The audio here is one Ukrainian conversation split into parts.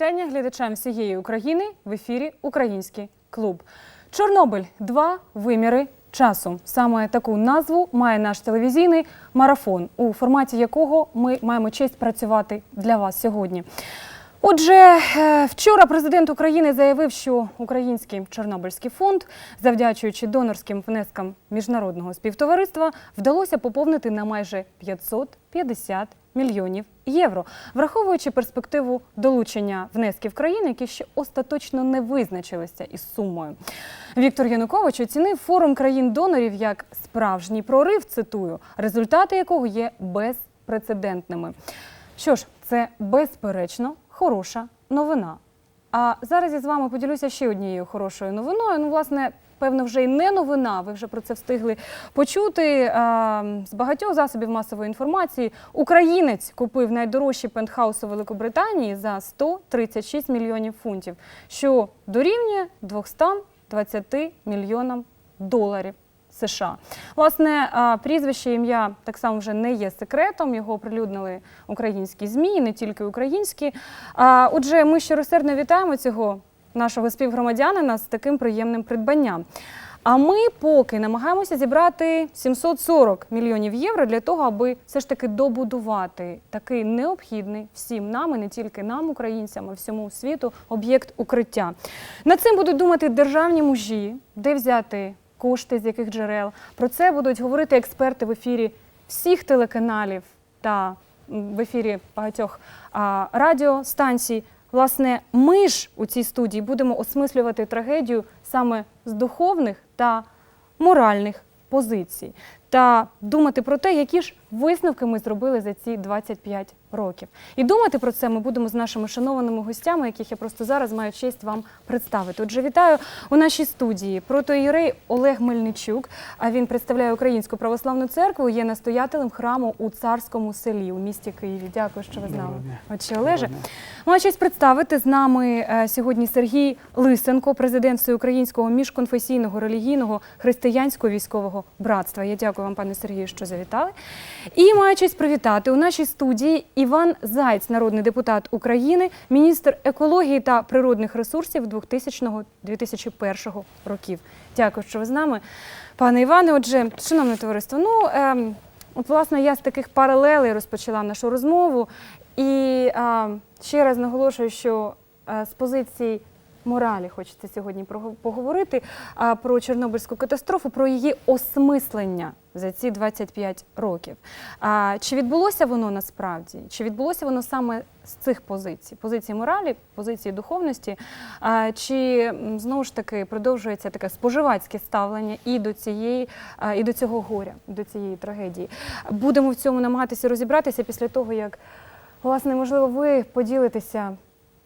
Вітання глядачам всієї України в ефірі Український клуб. Чорнобиль два виміри часу. Саме таку назву має наш телевізійний марафон, у форматі якого ми маємо честь працювати для вас сьогодні. Отже, е, вчора президент України заявив, що Український Чорнобильський фонд, завдячуючи донорським внескам міжнародного співтовариства, вдалося поповнити на майже 550 мільйонів євро, враховуючи перспективу долучення внесків країн, які ще остаточно не визначилися із сумою. Віктор Янукович оцінив форум країн-донорів як справжній прорив, цитую, результати якого є безпрецедентними. Що ж, це безперечно хороша новина. А зараз я з вами поділюся ще однією хорошою новиною. Ну, власне, певно, вже й не новина. Ви вже про це встигли почути. З багатьох засобів масової інформації українець купив найдорожчі пентхауси Великобританії за 136 мільйонів фунтів, що дорівнює 220 мільйонам доларів. США. Власне, прізвище ім'я так само вже не є секретом. Його оприлюднили українські ЗМІ, не тільки українські. Отже, ми щиросердно вітаємо цього нашого співгромадянина з таким приємним придбанням. А ми поки намагаємося зібрати 740 мільйонів євро для того, аби все ж таки добудувати такий необхідний всім нам, і не тільки нам, українцям, а всьому світу, об'єкт укриття. Над цим будуть думати державні мужі, де взяти кошти, з яких джерел. Про це будуть говорити експерти в ефірі всіх телеканалів та в ефірі багатьох радіостанцій. Власне, ми ж у цій студії будемо осмислювати трагедію саме з духовних та моральних позицій та думати про те, які ж висновки ми зробили за ці 25 років. І думати про це ми будемо з нашими шанованими гостями, яких я просто зараз маю честь вам представити. Отже, вітаю у нашій студії протоїрей Олег Мельничук. А він представляє Українську православну церкву, є настоятелем храму у царському селі у місті Києві. Дякую, що ви з нами. Отче Олеже. Маю честь представити з нами е, сьогодні Сергій Лисенко, президент Всеукраїнського міжконфесійного релігійного християнського військового братства. Я дякую вам, пане Сергію, що завітали. І маю честь привітати у нашій студії Іван Зайць, народний депутат України, міністр екології та природних ресурсів 2000-2001 років. Дякую, що ви з нами. Пане Іване, отже, шановне товариство, ну ем, от власне я з таких паралелей розпочала нашу розмову. І а, ще раз наголошую, що а, з позиції моралі хочеться сьогодні поговорити про Чорнобильську катастрофу, про її осмислення за ці 25 років. Чи відбулося воно насправді? Чи відбулося воно саме з цих позицій? Позиції моралі, позиції духовності? Чи знову ж таки продовжується таке споживацьке ставлення і до цієї, і до цього горя, до цієї трагедії? Будемо в цьому намагатися розібратися після того, як Власне, можливо, ви поділитеся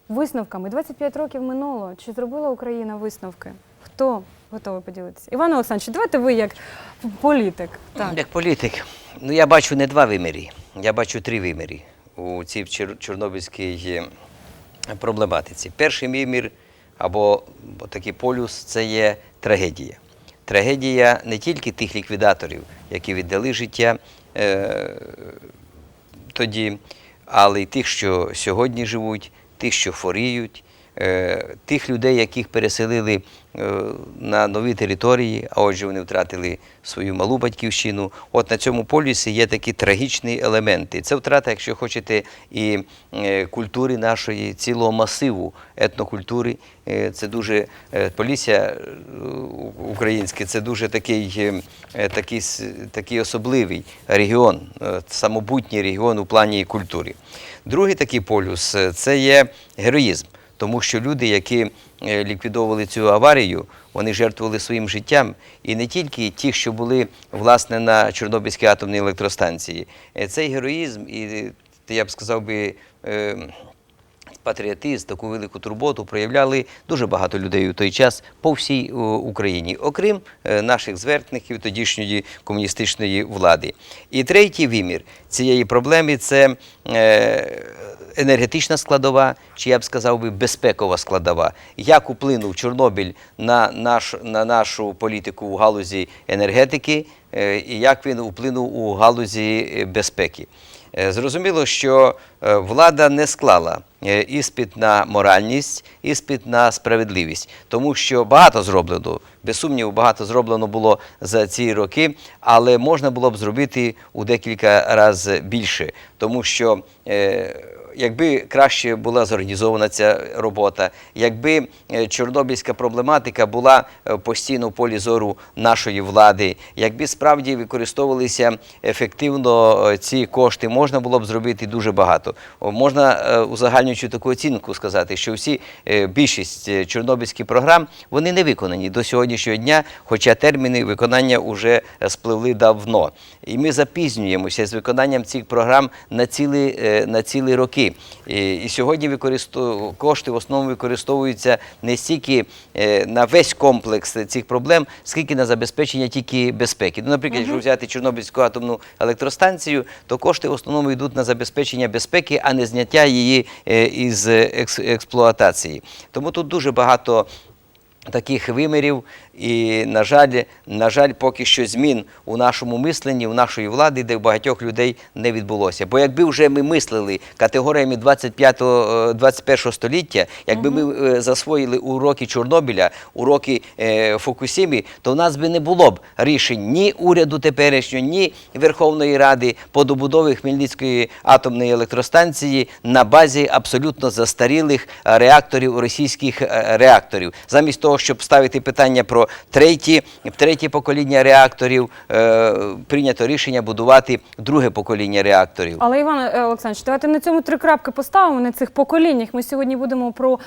висновками. 25 років минуло. Чи зробила Україна висновки? Хто готовий поділитися? Іван Олександрович, давайте ви як політик. Так. Як політик, ну я бачу не два вимірі, я бачу три вимірі у цій чор- чорнобильській е, проблематиці. Перший вимір або такий полюс це є трагедія. Трагедія не тільки тих ліквідаторів, які віддали життя е, тоді, але й тих, що сьогодні живуть, тих, що хворіють, тих людей, яких переселили е, на нові території, а отже, вони втратили свою малу батьківщину. От на цьому полюсі є такі трагічні елементи. Це втрата, якщо хочете, і е, культури нашої, цілого масиву етнокультури. Е, Це дуже е, Полісся е, українське, це дуже такий, е, е, такий, такий особливий регіон, е, самобутній регіон у плані культури. Другий такий полюс е, це є героїзм. Тому що люди, які е, ліквідовували цю аварію, вони жертвували своїм життям. І не тільки ті, що були власне на Чорнобильській атомній електростанції. Е, Цей героїзм, і е, я б сказав би. Патріотизм, таку велику турботу проявляли дуже багато людей у той час по всій Україні, окрім наших зверхників тодішньої комуністичної влади. І третій вимір цієї проблеми це енергетична складова, чи я б сказав би безпекова складова. Як вплинув Чорнобиль на, наш, на нашу політику у галузі енергетики, е, і як він вплинув у галузі е, безпеки. Е, Зрозуміло, що влада не склала іспит на моральність, іспит на справедливість, тому що багато зроблено, без сумніву, багато зроблено було за ці роки, але можна було б зробити у декілька разів більше, тому що. Якби краще була зорганізована ця робота, якби е, чорнобильська проблематика була е, постійно в полі зору нашої влади, якби справді використовувалися ефективно е, ці кошти, можна було б зробити дуже багато. Можна узагальнюючи таку оцінку сказати, що всі більшість чорнобильських програм вони не виконані до сьогоднішнього дня, хоча терміни виконання вже спливли давно. І ми запізнюємося з виконанням цих програм на цілі, на цілі роки. І, і сьогодні використов... кошти в основному використовуються не стільки е, на весь комплекс цих проблем, скільки на забезпечення тільки безпеки. Ну, наприклад, якщо взяти Чорнобильську атомну електростанцію, то кошти в основному йдуть на забезпечення безпеки, а не зняття її е, із екс- експлуатації. Тому тут дуже багато таких вимірів, і, на жаль, на жаль, поки що змін у нашому мисленні, у нашої влади, де в багатьох людей не відбулося. Бо якби вже ми мислили категоріями 25-го, е, 21 століття, якби ми е, засвоїли уроки Чорнобиля, уроки е, Фукусімі, то в нас би не було б рішень ні уряду теперішнього, ні Верховної Ради по добудові Хмельницької атомної електростанції на базі абсолютно застарілих реакторів, російських е, реакторів. Замість того, щоб ставити питання про третє, третє покоління реакторів, е, прийнято рішення будувати друге покоління реакторів. Але Іван е, Олександрович, давайте на цьому три крапки поставимо на цих поколіннях. Ми сьогодні будемо про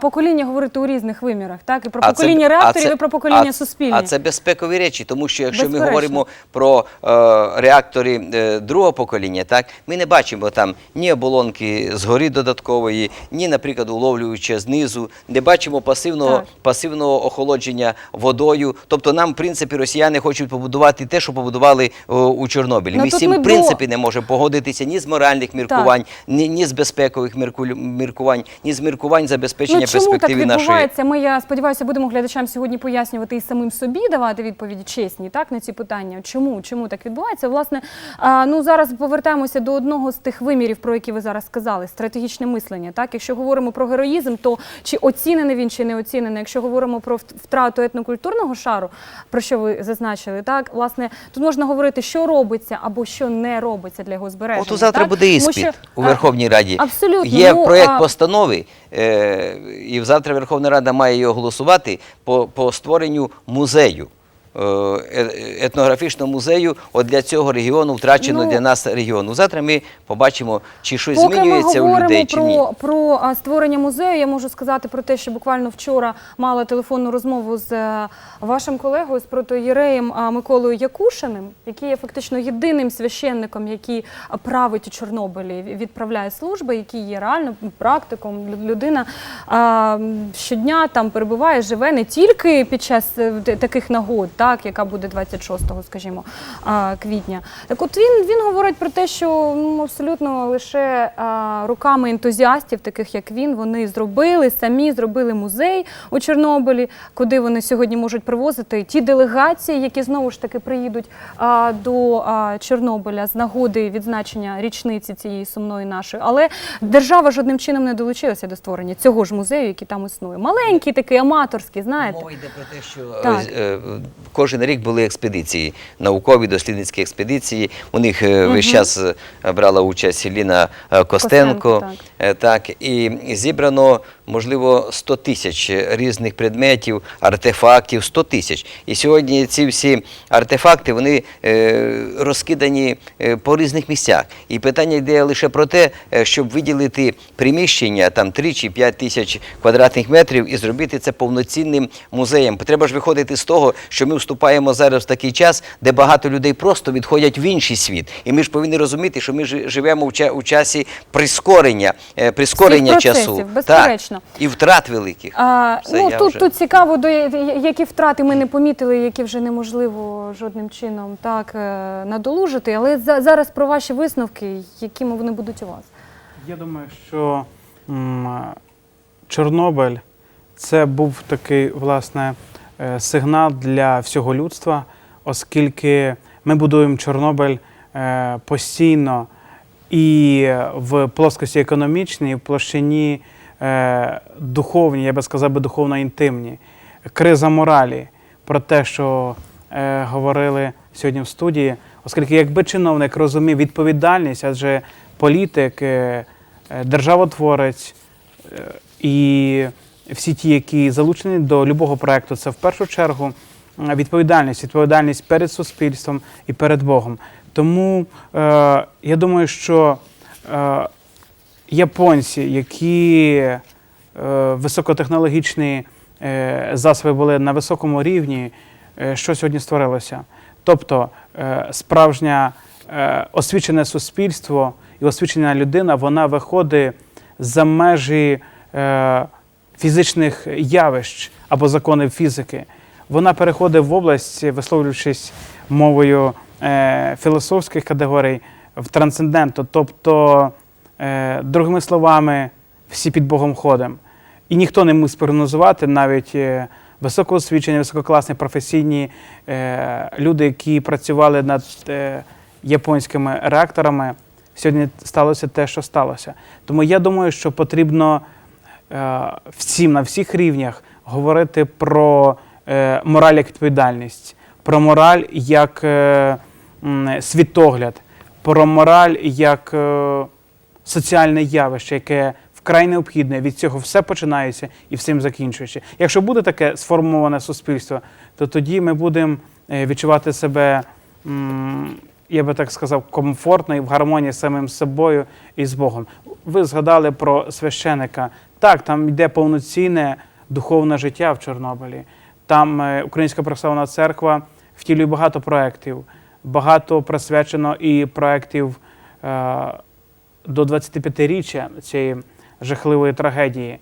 покоління говорити у різних вимірах, так і про А це- покоління а реакторів, це- і про покоління суспільні. А це безпекові речі, тому що якщо ми говоримо про е, реактори е, другого покоління, так ми не бачимо там ні оболонки згори додаткової, ні, наприклад, уловлюючи знизу, не бачимо пасивного, Так. пасивного охолодження водою. Тобто нам, в принципі, росіяни хочуть побудувати те, що побудували о, у Чорнобилі. Ну, ми з цим, в принципі, не можемо погодитися ні з моральних міркувань, ні, ні з безпекових міркувань, ні з міркувань забезпечення Ну, чому так перспективи нашої. відбувається? Ми, я сподіваюся, будемо глядачам сьогодні пояснювати і самим собі давати відповіді чесні так, на ці питання. Чому? Чому так відбувається? Власне, а, ну, зараз повертаємося до одного з тих вимірів, про які ви зараз сказали, стратегічне мислення. Так? Якщо говоримо про героїзм, то чи оцінений він, чи не оцінений? Якщо говоримо про втрату етнокультурного шару, про що ви зазначили, так, власне, тут можна говорити, що робиться або що не робиться для його збереження. От завтра так? буде іспит що, у Верховній Раді. Абсолютно. Є Ну, проєкт а- постанови, е, і завтра Верховна Рада має його голосувати по, по створенню музею. Е, е- Етнографічного музею от для цього регіону, втраченого Ну, для нас регіону. Завтра ми побачимо, чи щось Поки змінюється ми у людей, чи ні. про, про створення музею, я можу сказати про те, що буквально вчора мала телефонну розмову з е, вашим колегою, з протоєреєм Миколою Якушиним, який є фактично єдиним священником, який править у Чорнобилі, відправляє служби, який є реально практиком. Людина щодня там перебуває, живе не тільки під час таких нагод, так, яка буде 26-го, скажімо, квітня. Так от він, він говорить про те, що ну, абсолютно лише руками ентузіастів, таких як він, вони зробили самі зробили музей у Чорнобилі, куди вони сьогодні можуть привозити ті делегації, які знову ж таки приїдуть до Чорнобиля з нагоди відзначення річниці цієї сумної нашої. Але держава жодним чином не долучилася до створення цього ж музею, який там існує. Маленький такий, аматорський, знаєте. Мова йде про те, що Так. Кожен рік були експедиції, наукові дослідницькі експедиції. У них е, весь час е, брала участь Ліна е, Костенко. Костенко, Е, Так, і зібрано, можливо, 100 тисяч різних предметів, артефактів, 100 тисяч. І сьогодні ці всі артефакти вони е, розкидані е, по різних місцях. І питання йде лише про те, е, щоб виділити приміщення там 3 чи 5 тисяч квадратних метрів і зробити це повноцінним музеєм. Треба ж виходити з того, що ми вступаємо зараз в такий час, де багато людей просто відходять в інший світ. І ми ж повинні розуміти, що ми жи- живемо в часі прискорення, прискорення часу безперечно. Так, і втрат великих. А, Все, ну тут, вже- тут цікаво, до які втрати ми не помітили, які вже неможливо жодним чином так е, надолужити. Але за, зараз про ваші висновки, якими вони будуть у вас. Я думаю, що м, Чорнобиль це був такий власне е, сигнал для всього людства, оскільки ми будуємо Чорнобиль е, постійно і в плоскості економічній, і в площині е, духовній, я би сказав би духовно-інтимній. Криза моралі про те, що е, говорили сьогодні в студії, оскільки якби чиновник розумів відповідальність, адже політик, е, державотворець і всі ті, які залучені до любого проекту, це в першу чергу відповідальність, відповідальність перед суспільством і перед Богом. Тому е, я думаю, що е, японці, які е, високотехнологічні е, засоби були на високому рівні, е, що сьогодні створилося. Тобто е, справжнє е, освічене суспільство і освічена людина, вона виходить за межі е, фізичних явищ або законів фізики. Вона переходить в область, висловлюючись мовою е, філософських категорій, в трансценденту. Тобто, другими словами, всі під Богом ходимо. І ніхто не міг спрогнозувати навіть е, високоосвічені, висококласні професійні е, люди, які працювали над е, японськими реакторами. Сьогодні сталося те, що сталося. Тому я думаю, що потрібно е, всім на всіх рівнях говорити про е, мораль як відповідальність, про мораль як е, світогляд, про мораль як е, соціальне явище, яке вкрай необхідне. Від цього все починається і всім закінчується. Якщо буде таке сформоване суспільство, то тоді ми будемо е, відчувати себе, я би так сказав, комфортно і в гармонії з самим собою і з Богом. Ви згадали про священика. Так, там йде повноцінне духовне життя в Чорнобилі. Там е, Українська православна церква втілює багато проєктів, багато присвячено і проєктів е, до 25-річчя цієї жахливої трагедії.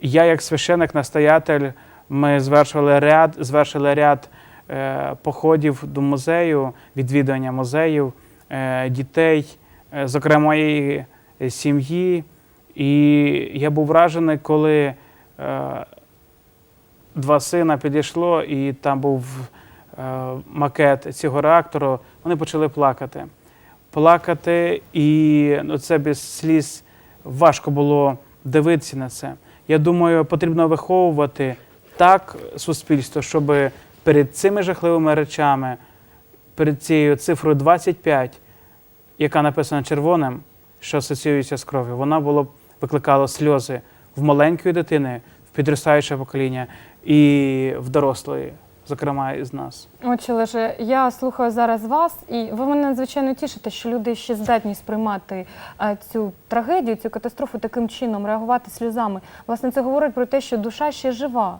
Я, як священик, настоятель, ми звершили ряд, звершили ряд е, походів до музею, відвідування музеїв, е, дітей, е, зокрема моєї сім'ї. І я був вражений, коли е, два сина підійшло, і там був е, макет цього реактору. Вони почали плакати. Плакати, і ну, це без сліз важко було дивитися на це. Я думаю, потрібно виховувати так суспільство, щоб перед цими жахливими речами, перед цією цифрою 25, яка написана червоним, що асоціюється з кров'ю, вона було викликала сльози в маленької дитини, в підростаюче покоління і в дорослої, зокрема із нас. Отже, Леже, я слухаю зараз вас, і ви мене надзвичайно тішите, що люди ще здатні сприймати е, цю трагедію, цю катастрофу таким чином, реагувати сльозами. Власне, це говорить про те, що душа ще жива.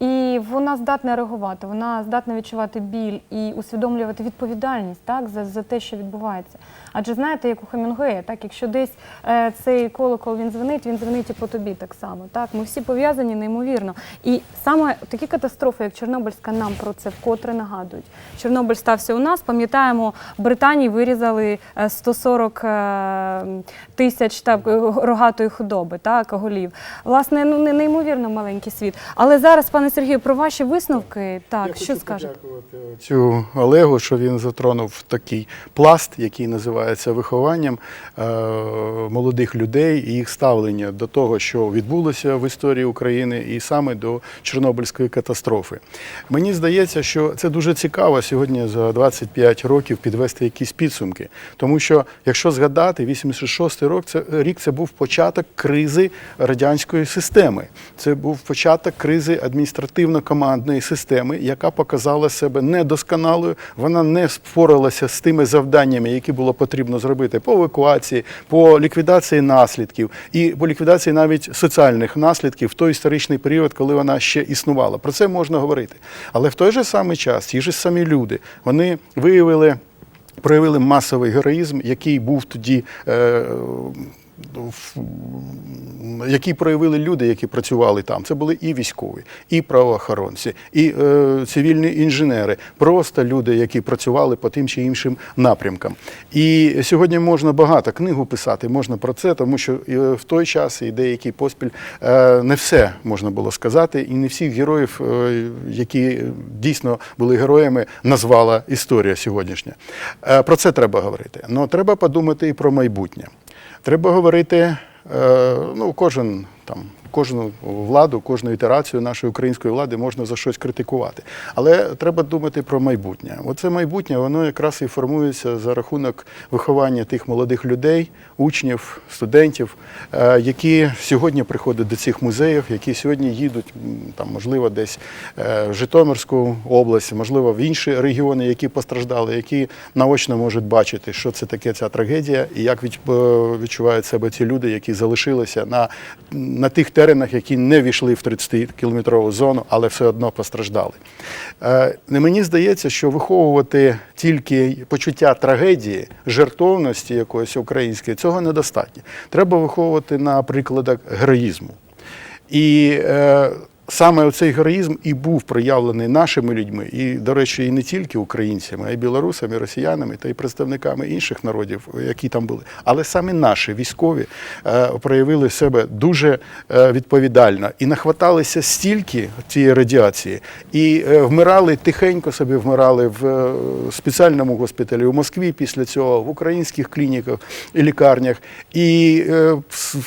І вона здатна реагувати, вона здатна відчувати біль і усвідомлювати відповідальність так, за, за те, що відбувається. Адже знаєте, як у Хемінгуея, так, якщо десь е, цей колокол він дзвонить, він дзвонить і по тобі так само. Так? Ми всі пов'язані неймовірно. І саме такі катастрофи, як Чорнобильська, нам про це вкотре нагадують. Чорнобиль стався у нас. Пам'ятаємо, в Британії вирізали е, 140 е, тисяч так, рогатої худоби, так, голів. Власне, ну не- неймовірно маленький світ. Але зараз, пане Сергію, про ваші висновки, так, Я що хочу скажете? подякувати цю Олегу, що він затронув такий пласт, який називається вихованням е, молодих людей і їх ставлення до того, що відбулося в історії України, і саме до Чорнобильської катастрофи. Мені здається, що це дуже цікаво сьогодні за 25 років підвести якісь підсумки. Тому що, якщо згадати, 86-й рік це рік це був початок кризи радянської системи. Це був початок кризи адміністративно-командної системи, яка показала себе недосконалою. Вона не впоралася з тими завданнями, які було потрібно зробити по евакуації, по ліквідації наслідків і по ліквідації навіть соціальних наслідків в той історичний період, коли вона ще існувала. Про це можна говорити. Але в той же самий час ті ж самі люди вони виявили. Проявили масовий героїзм, який був тоді е, які проявили люди, які працювали там. Це були і військові, і правоохоронці, і е, цивільні інженери, просто люди, які працювали по тим чи іншим напрямкам. І сьогодні можна багато книгу писати, можна про це, тому що е, в той час і деякий поспіль е, не все можна було сказати, і не всіх героїв, е, які дійсно були героями, назвала історія сьогоднішня. Е, Про це треба говорити. Але треба подумати і про майбутнє. Треба говорити, е, ну, кожен там. Кожну владу, кожну ітерацію нашої української влади можна за щось критикувати. Але треба думати про майбутнє. Оце майбутнє, воно якраз і формується за рахунок виховання тих молодих людей, учнів, студентів, е, які сьогодні приходять до цих музеїв, які сьогодні їдуть, там, можливо, десь е, в Житомирську область, можливо, в інші регіони, які постраждали, які наочно можуть бачити, що це таке ця трагедія, і як е, відчувають себе ті люди, які залишилися на, на тих теренах, які не війшли в 30-кілометрову зону, але все одно постраждали. Е, не Мені здається, що виховувати тільки почуття трагедії, жертовності якоїсь української, цього недостатньо. Треба виховувати на прикладах героїзму. І е, саме оцей героїзм і був проявлений нашими людьми, і, до речі, і не тільки українцями, а й білорусами, росіянами та й представниками інших народів, які там були. Але саме наші військові е, проявили себе дуже е, відповідально і нахваталися стільки цієї радіації, і е, вмирали тихенько собі, вмирали в спеціальному госпіталі у Москві після цього, в українських клініках і лікарнях. І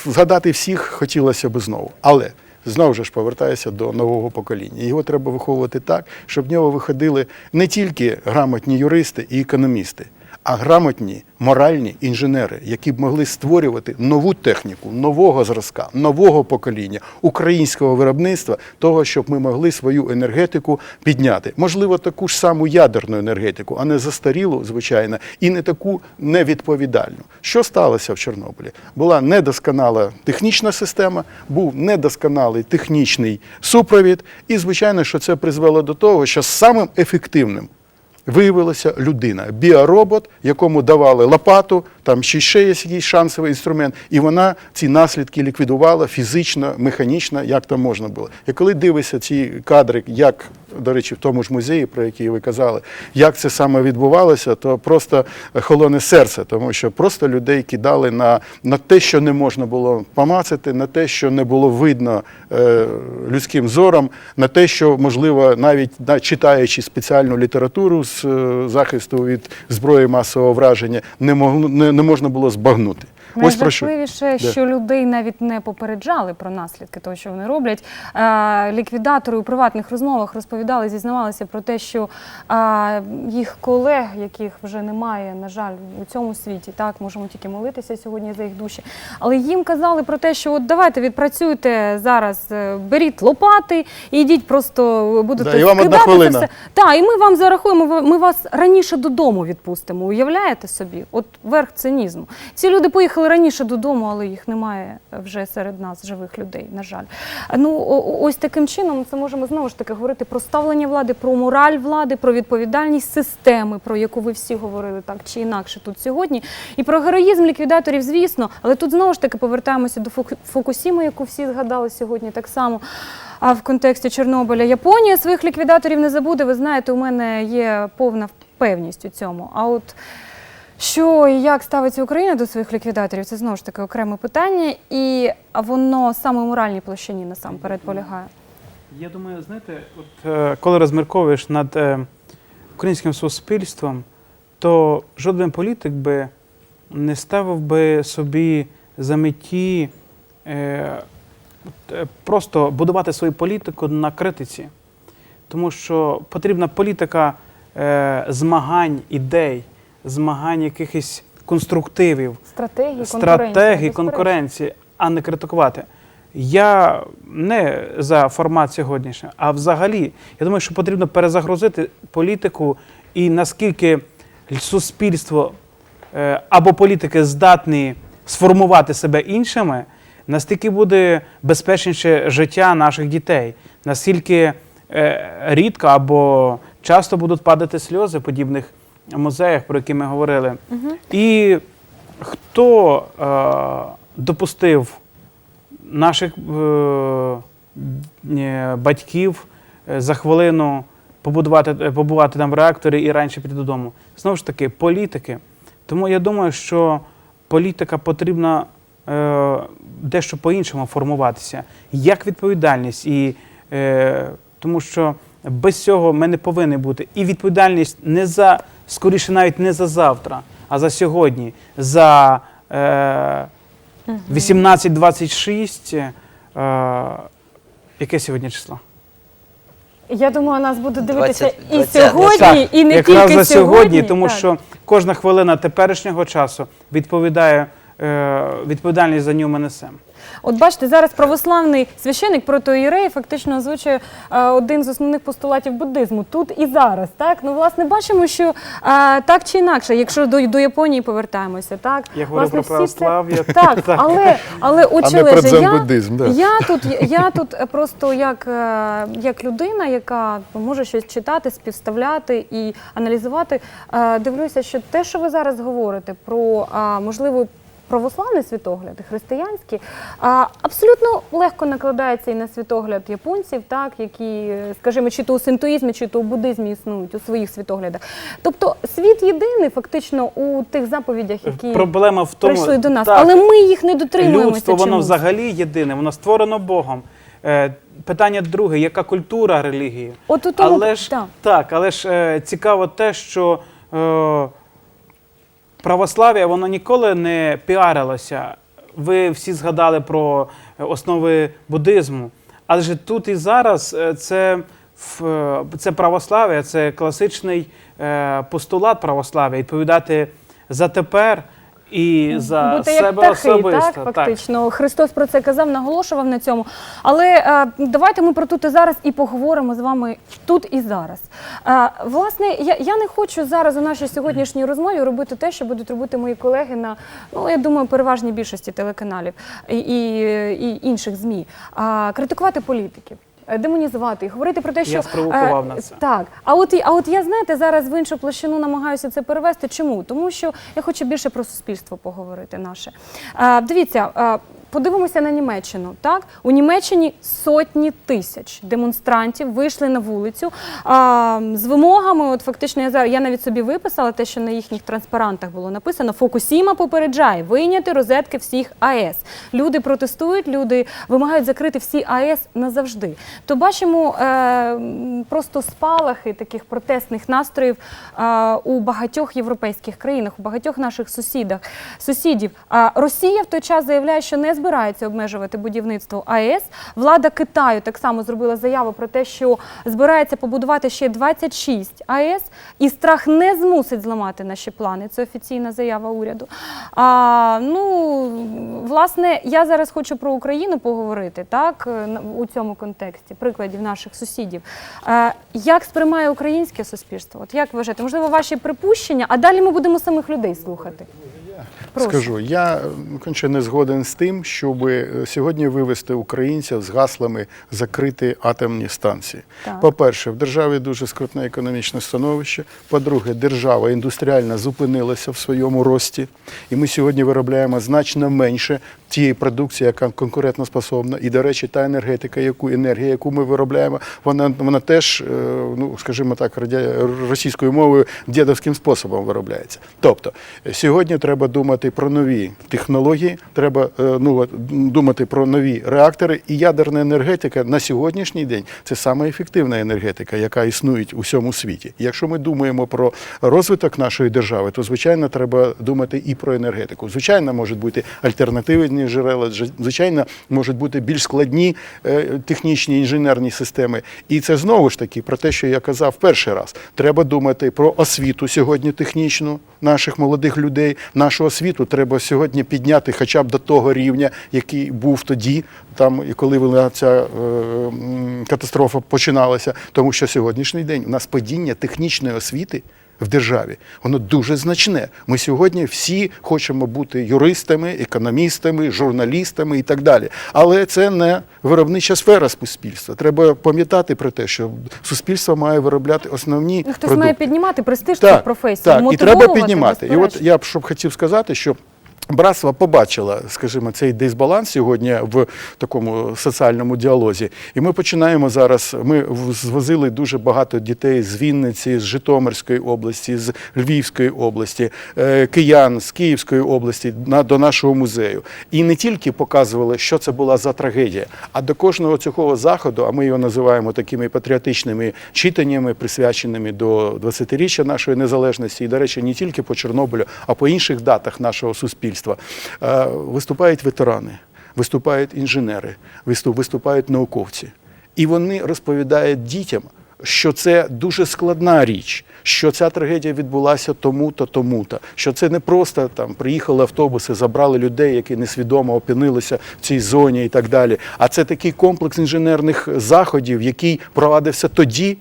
згадати всіх хотілося би знову. Але знову ж повертаюся до нового покоління. Його треба виховувати так, щоб в нього виходили не тільки грамотні юристи і економісти, а грамотні моральні інженери, які б могли створювати нову техніку, нового зразка, нового покоління, українського виробництва, того, щоб ми могли свою енергетику підняти. Можливо, таку ж саму ядерну енергетику, а не застарілу, звичайно, і не таку невідповідальну. Що сталося в Чорнобилі? Була недосконала технічна система, був недосконалий технічний супровід, і звичайно, що це призвело до того, що самим ефективним Виявилася людина, біоробот, якому давали лопату, там ще ще є якийсь шансовий інструмент, і вона ці наслідки ліквідувала фізично, механічно, як там можна було. І коли дивишся ці кадри, як, до речі, в тому ж музеї, про який ви казали, як це саме відбувалося, то просто холоне серце, тому що просто людей кидали на, на те, що не можна було помацати, на те, що не було видно е, людським зором, на те, що, можливо, навіть на- читаючи спеціальну літературу е, захисту від зброї масового враження, не можна було збагнути. Ось про що. Найжахливіше, що людей навіть не попереджали про наслідки того, що вони роблять. Ліквідатори у приватних розмовах розповідали, зізнавалися про те, що їх колег, яких вже немає, на жаль, у цьому світі, так можемо тільки молитися сьогодні за їх душі. Але їм казали про те, що от давайте відпрацюйте зараз, е, беріть лопати і йдіть просто будете Да, і вам одна хвилина. все. Так, і ми вам зарахуємо, ми вас раніше додому відпустимо. Уявляєте собі? От верх цинізму. Ці люди поїхали раніше додому, але їх немає вже серед нас, живих людей, на жаль. Ну, ось таким чином це можемо знову ж таки говорити про ставлення влади, про мораль влади, про відповідальність системи, про яку ви всі говорили так чи інакше тут сьогодні. І про героїзм ліквідаторів, звісно, але тут знову ж таки повертаємося до Фуку- Фукусіми, яку всі згадали сьогодні так само. А в контексті Чорнобиля Японія своїх ліквідаторів не забуде. Ви знаєте, у мене є повна впевненість у цьому. А от що і як ставиться Україна до своїх ліквідаторів, це знову ж таки окреме питання, і воно саме у моральній площині насамперед полягає. Я думаю, знаєте, от, е, коли розмірковуєш над е, українським суспільством, то жоден політик би не ставив би собі за меті е, просто будувати свою політику на критиці. Тому що потрібна політика змагань, ідей, змагань якихось конструктивів, Стратегії, стратегії, конкуренції, конкуренції, а не критикувати. Я не за формат сьогоднішній, а взагалі, я думаю, що потрібно перезагрузити політику і наскільки суспільство е, або політики здатні сформувати себе іншими, настільки буде безпечніше життя наших дітей, настільки е, рідко або часто будуть падати сльози подібних музеях, про які ми говорили. І хто допустив наших е, е, батьків е, за хвилину побудувати, е, побувати там в реакторі і раніше піти додому. Знову ж таки, політики. Тому я думаю, що політика потрібна е, дещо по-іншому формуватися, як відповідальність. І, е, тому що без цього ми не повинні бути. І відповідальність не за, скоріше навіть не за завтра, а за сьогодні, за е, 18-26. Е, яке сьогодні число? Я думаю, нас будуть дивитися 20, і 20. сьогодні, Так, і не якраз тільки за сьогодні, сьогодні. тому Так. що кожна хвилина теперішнього часу відповідає відповідальність за нього ми несемо. От бачите, зараз православний священик протоієрей фактично озвучує е, один з основних постулатів буддизму тут і зараз. Так ну власне бачимо, що е, так чи інакше, якщо до, до Японії повертаємося, так Я говорю власне, про всі це- православ'я. Так, але але А отче не про Леже, я, дзен-буддизм, да. я тут я тут е, просто як, е, як людина, яка може щось читати, співставляти і аналізувати, е, дивлюся, що те, що ви зараз говорите про а, можливо. Православний світогляд, і християнський, а, абсолютно легко накладається і на світогляд японців, так які, скажімо, чи то у синтоїзмі, чи то у буддизмі існують у своїх світоглядах. Тобто світ єдиний фактично у тих заповідях, які Проблема в тому, прийшли до нас, так, але ми їх не дотримуємося. людство, воно чомусь. взагалі єдине, воно створено Богом. Е, питання друге, яка культура релігії? От у тому- але ж так. так, але ж е, цікаво те, що е, православ'я воно ніколи не піарилося. Ви всі згадали про е, основи буддизму. Але ж тут і зараз е, це, е, це православ'я, це класичний постулат православ'я відповідати за тепер і за Бути як птахи, особисто. так, фактично. Христос про це казав, наголошував на цьому. Але е, давайте ми про тут і зараз і поговоримо з вами тут і зараз. Е, власне, я, я не хочу зараз у нашій сьогоднішній розмові робити те, що будуть робити мої колеги на, ну, я думаю, переважній більшості телеканалів і, і, і інших ЗМІ. А, критикувати політиків. Е, Демонізувати їх, говорити про те, що Я спровокував е, на це. так, а от а от я знаєте, зараз в іншу площину намагаюся це перевести. Чому? Тому що я хочу більше про суспільство поговорити наше. Дивіться. Подивимося на Німеччину. Так у Німеччині сотні тисяч демонстрантів вийшли на вулицю а, з вимогами. От фактично, я зараз я навіть собі виписала те, що на їхніх транспарантах було написано: Фокусіма попереджає вийняти розетки всіх АЕС. Люди протестують, люди вимагають закрити всі АЕС назавжди. То бачимо е, просто спалахи таких протестних настроїв е, у багатьох європейських країнах, у багатьох наших сусідах, сусідів. А Росія в той час заявляє, що не збирається обмежувати будівництво АЕС. Влада Китаю так само зробила заяву про те, що збирається побудувати ще 26 АЕС, і страх не змусить зламати наші плани. Це офіційна заява уряду. А, ну, власне, я зараз хочу про Україну поговорити так, у цьому контексті, прикладів наших сусідів. Е, як сприймає українське суспільство? От як вважаєте? Можливо, ваші припущення, а далі ми будемо самих людей слухати. Прошу. Скажу, я конче не згоден з тим, щоб е, сьогодні вивести українців з гаслами закрити атомні станції. По-перше, в державі дуже скрутне економічне становище. По-друге, держава індустріально зупинилася в своєму рості, і ми сьогодні виробляємо значно менше тієї продукції, яка конкурентно способна. І, до речі, та енергетика, яку енергія, яку ми виробляємо, вона вона теж, е, ну скажімо так, російською мовою дідовським способом виробляється. Тобто сьогодні треба думати про нові технології, треба е, ну, думати про нові реактори. І ядерна енергетика на сьогоднішній день це саме ефективна енергетика, яка існує у всьому світі. Якщо ми думаємо про розвиток нашої держави, то звичайно треба думати і про енергетику. Звичайно, можуть бути альтернативні джерела, звичайно, можуть бути більш складні е, технічні інженерні системи. І це знову ж таки про те, що я казав перший раз. Треба думати про освіту сьогодні технічну наших молодих людей. Нашу освіту треба сьогодні підняти хоча б до того рівня, який був тоді, там і коли ця е, катастрофа починалася. Тому що сьогоднішній день у нас падіння технічної освіти. В державі воно дуже значне. Ми сьогодні всі хочемо бути юристами, економістами, журналістами і так далі. Але це не виробнича сфера суспільства. Треба пам'ятати про те, що суспільство має виробляти основні Ну, хтось продукти. має піднімати престиж цих професій, так, і треба піднімати. І от я б щоб хотів сказати, що Братство побачило, скажімо, цей дисбаланс сьогодні в такому соціальному діалозі. І ми починаємо зараз. Ми звозили дуже багато дітей з Вінниці, з Житомирської області, з Львівської області, е, киян з Київської області на, до нашого музею. І не тільки показували, що це була за трагедія, а до кожного цього заходу, а ми його називаємо такими патріотичними читаннями, присвяченими до 20-річчя нашої незалежності. І, до речі, не тільки по Чорнобилю, а по інших датах нашого суспільства. Е, Виступають ветерани, виступають інженери, виступ- виступають науковці. І вони розповідають дітям, що це дуже складна річ, що ця трагедія відбулася тому-то, тому-то, що це не просто там приїхали автобуси, забрали людей, які несвідомо опинилися в цій зоні і так далі. А це такий комплекс інженерних заходів, який провадився тоді.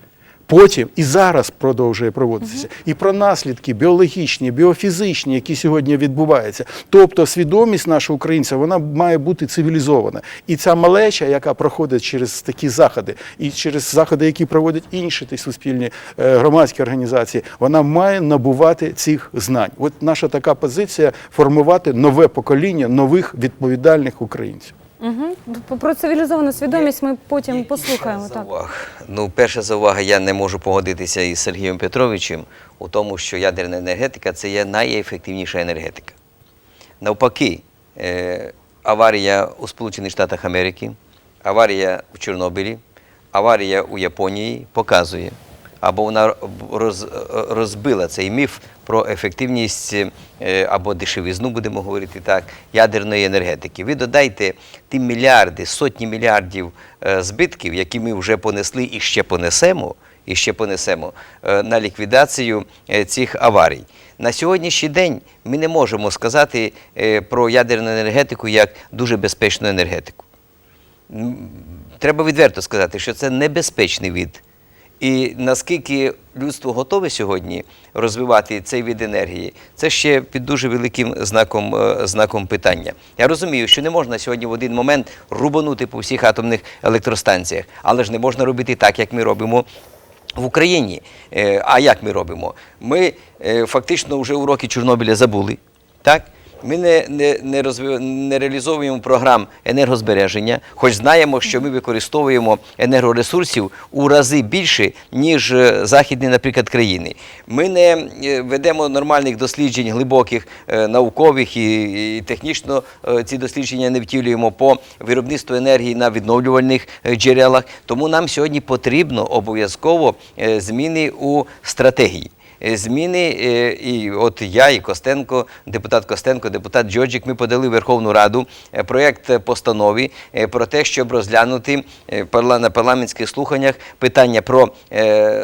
Потім і зараз продовжує проводитися. І про наслідки біологічні, біофізичні, які сьогодні відбуваються. Тобто свідомість нашого українця вона має бути цивілізована. І ця малеча, яка проходить через такі заходи, і через заходи, які проводять інші ті суспільні е, громадські організації, вона має набувати цих знань. От наша така позиція формувати нове покоління нових відповідальних українців. Угу. Про цивілізовану свідомість ми потім Які послухаємо. Так. зауваг? Ну, перша заувага, я не можу погодитися із Сергієм Петровичем у тому, що ядерна енергетика це є найефективніша енергетика. Навпаки, е, аварія у Сполучених Штатах Америки, аварія в Чорнобилі, аварія у Японії показує, або вона роз, розбила цей міф про ефективність е, або дешевизну, будемо говорити так, ядерної енергетики. Ви додайте ті мільярди, сотні мільярдів е, збитків, які ми вже понесли і ще понесемо, і ще понесемо е, на ліквідацію е, цих аварій. На сьогоднішній день ми не можемо сказати е, про ядерну енергетику як дуже безпечну енергетику. Треба відверто сказати, що це небезпечний від. І наскільки людство готове сьогодні розвивати цей від енергії, це ще під дуже великим знаком, е, знаком питання. Я розумію, що не можна сьогодні в один момент рубанути по всіх атомних електростанціях, але ж не можна робити так, як ми робимо в Україні. Е, А як ми робимо? Ми е, фактично вже уроки Чорнобиля забули. Так? Ми не, не, не, розви- не реалізовуємо програм енергозбереження, хоч знаємо, що ми використовуємо енергоресурсів у рази більше, ніж е, західні, наприклад, країни. Ми не е, ведемо нормальних досліджень, глибоких, е, наукових і, і технічно ці дослідження не втілюємо по виробництву енергії на відновлювальних джерелах. Тому нам сьогодні потрібно обов'язково зміни у стратегії. Е, Зміни, е, і от я, і Костенко, депутат Костенко, депутат Джорджик, ми подали в Верховну Раду е, проєкт постанови про те, щоб розглянути на парламентських слуханнях питання про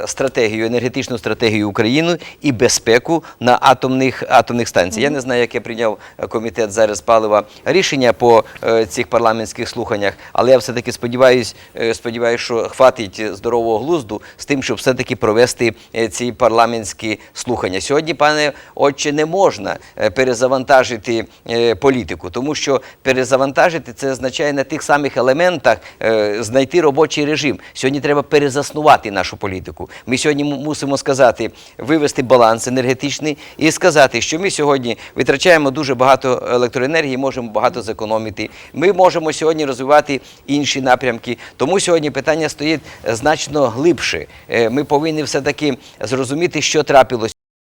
стратегію, енергетичну стратегію України і безпеку на атомних, атомних станціях. Я не знаю, яке прийняв комітет зараз палива рішення по цих парламентських слуханнях, але я все-таки сподіваюся, сподіваюсь, що хватить здорового глузду з тим, щоб все-таки провести е, ці парламентські слухання. Сьогодні, пане отче, не можна е, перезавантажити е, політику, тому що перезавантажити це означає на тих самих елементах е, знайти робочий режим. Сьогодні треба перезаснувати нашу політику. Ми сьогодні мусимо сказати, вивести баланс енергетичний і сказати, що ми сьогодні витрачаємо дуже багато електроенергії, можемо багато зекономити. Ми можемо сьогодні розвивати інші напрямки. Тому сьогодні питання стоїть значно глибше. Ми повинні все таки зрозуміти, що трапилось.